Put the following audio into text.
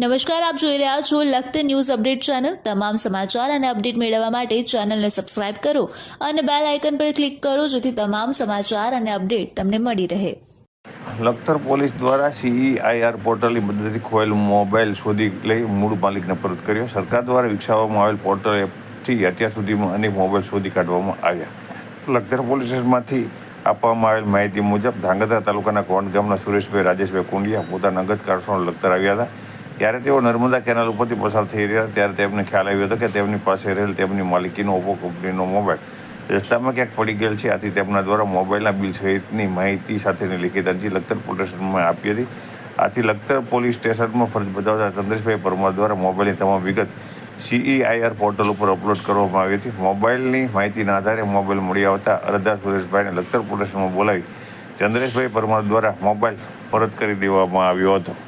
નમસ્કાર, આપ જોઈ રહ્યા છો લખત ન્યૂઝ અપડેટ ચેનલ. તમામ સમાચાર અને અપડેટ મેળવવા માટે ચેનલને સબસ્ક્રાઇબ કરો અને બેલ આઇકન પર ક્લિક કરો, જેથી તમામ સમાચાર અને અપડેટ તમને મળી રહે. લખતર પોલીસ દ્વારા સીઈઆઈઆર પોર્ટલની મદદથી ખોયેલ મોબાઈલ શોધી લઈ મૂળ માલિકને પરત કર્યો. સરકાર દ્વારા વિકસાવવામાં આવેલ પોર્ટલ એપથી અત્યાર સુધીમાં અનેક મોબાઈલ શોધી કાઢવામાં આવ્યા. લખતર પોલીસ સ્ટેશનમાંથી આપવામાં આવેલ માહિતી મુજબ ધાંગધ્રા તાલુકાના કોંડ ગામના સુરેશભાઈ, રાજેશભાઈ કુંડિયા પોતાના અંગત કારણોસર લખતર આવ્યા હતા. ત્યારે તેઓ નર્મદા કેનાલ ઉપરથી પસાર થઈ રહ્યા. ત્યારે તેમને ખ્યાલ આવ્યો હતો કે તેમની પાસે રહેલ તેમની માલિકીનો ઓપ્પો કંપનીનો મોબાઈલ રસ્તામાં ક્યાંક પડી ગયેલ છે. આથી તેમના દ્વારા મોબાઈલના બિલ સહિતની માહિતી સાથેની લિખિત અરજી લખતર પોલીસ સ્ટેશનમાં આપી હતી. આથી લખતર પોલીસ સ્ટેશનમાં ફરજ બજાવતા ચંદ્રેશભાઈ પરમાર દ્વારા મોબાઈલની તમામ વિગત સીઈઆઈઆર પોર્ટલ ઉપર અપલોડ કરવામાં આવી હતી. મોબાઈલની માહિતીના આધારે મોબાઈલ મળી આવતા અરજદાર સુરેશભાઈને લખતર પોલીસ સ્ટેશનમાં બોલાવી ચંદ્રેશભાઈ પરમાર દ્વારા મોબાઈલ પરત કરી દેવામાં આવ્યો હતો.